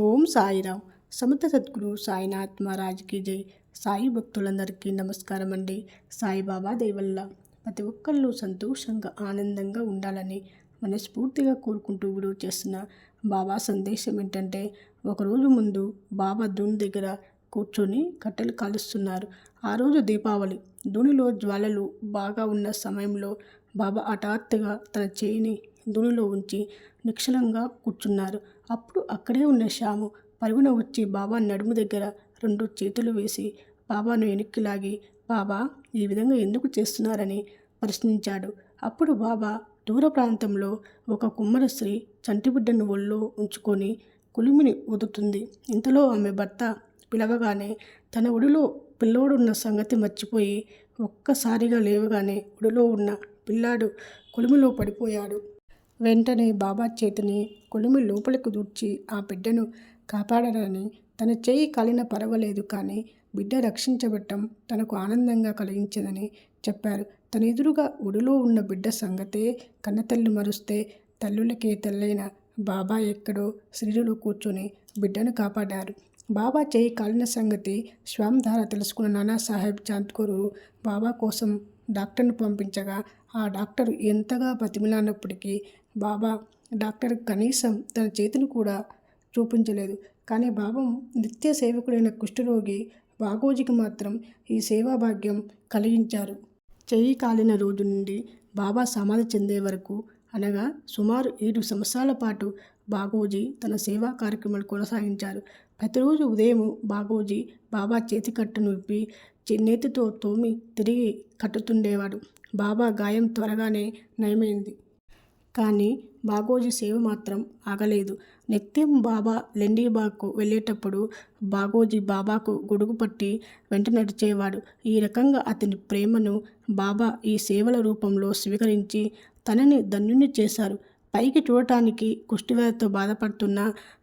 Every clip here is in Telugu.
ఓం సాయిరామ్. సమత సద్గురు సాయినాథ్ మహారాజ్కి జై. సాయి భక్తులందరికీ నమస్కారం అండి. సాయిబాబా దేవల్ల ప్రతి ఒక్కళ్ళు సంతోషంగా ఆనందంగా ఉండాలని మనస్ఫూర్తిగా కోరుకుంటూ వీడియో చేస్తున్న బాబా సందేశం ఏంటంటే ఒకరోజు ముందు బాబా దూని దగ్గర కూర్చొని కట్టెలు కాలుస్తున్నారు. ఆ రోజు దీపావళి. దూనిలో జ్వాలలు బాగా ఉన్న సమయంలో బాబా హఠాత్తుగా తన చేయిని దూనిలో ఉంచి నిక్షలంగా కూర్చున్నారు. అప్పుడు అక్కడే ఉన్న శ్యాము పరుగున వచ్చి బాబా నడుము దగ్గర రెండు చేతులు వేసి బాబాను వెనక్కి లాగి బాబా ఈ విధంగా ఎందుకు చేస్తున్నారని ప్రశ్నించాడు. అప్పుడు బాబా దూర ప్రాంతంలో ఒక కుమ్మర స్త్రీ చంటిబిడ్డను ఒళ్ళో ఉంచుకొని కులిమిని ఊదుతుంది. ఇంతలో ఆమె భర్త పిలవగానే తన ఒడిలో పిల్లోడున్న సంగతి మర్చిపోయి ఒక్కసారిగా లేవగానే ఒడిలో ఉన్న పిల్లాడు కొలిమిలో పడిపోయాడు. వెంటనే బాబా చేతిని కొలిమి లోపలికి దూర్చి ఆ బిడ్డను కాపాడరని తన చేయి కాలిన పర్వాలేదు కానీ బిడ్డ రక్షించబట్టం తనకు ఆనందంగా కలిగించిందని చెప్పారు. తన ఎదురుగా ఒడిలో ఉన్న బిడ్డ సంగతే కన్నతల్లి మరుస్తే తల్లులకే తల్లైన బాబా ఎక్కడో శ్రీరులు కూర్చొని బిడ్డను కాపాడారు. బాబా చేయి కాలిన సంగతి శ్వామ్ ద్వారా తెలుసుకున్న నానాసాహెబ్ చాంద్కూరు బాబా కోసం డాక్టర్ను పంపించగా ఆ డాక్టర్ ఎంతగా బతిమిలానప్పటికీ బాబా డాక్టర్ కనీసం తన చేతిని కూడా చూపించలేదు. కానీ బాబా నిత్య సేవకుడైన కుష్ఠరోగి బాగోజీకి మాత్రం ఈ సేవా భాగ్యం కలిగించారు. చెయ్యి కాలిన రోజు నుండి బాబా సమాధి చెందే వరకు అనగా సుమారు ఏడు సంవత్సరాల పాటు బాగోజీ తన సేవా కార్యక్రమాలు కొనసాగించారు. ప్రతిరోజు ఉదయం బాగోజీ బాబా చేతి కట్టును విప్పి చేనేతితో తోమి తిరిగి కట్టుతుండేవాడు. బాబా గాయం త్వరగానే నయమైంది. కానీ బాగోజీ సేవ మాత్రం ఆగలేదు. నిత్యం బాబా లెండీబాగ్కు వెళ్ళేటప్పుడు బాగోజీ బాబాకు గొడుగు పట్టి వెంట నడిచేవాడు. ఈ రకంగా అతని ప్రేమను బాబా ఈ సేవల రూపంలో స్వీకరించి తనని ధన్యుని చేశారు. పైకి చూడటానికి కుష్టివ్యాధితో బాధపడుతున్న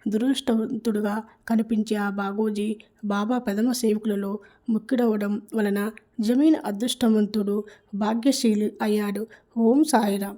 దురదృష్టవంతుడుగా కనిపించే ఆ బాగోజీ బాబా ప్రథమ సేవకులలో ముక్కిడవడం వలన జమీన్ అదృష్టవంతుడు భాగ్యశీలి అయ్యాడు. ఓం సాయిరామ్.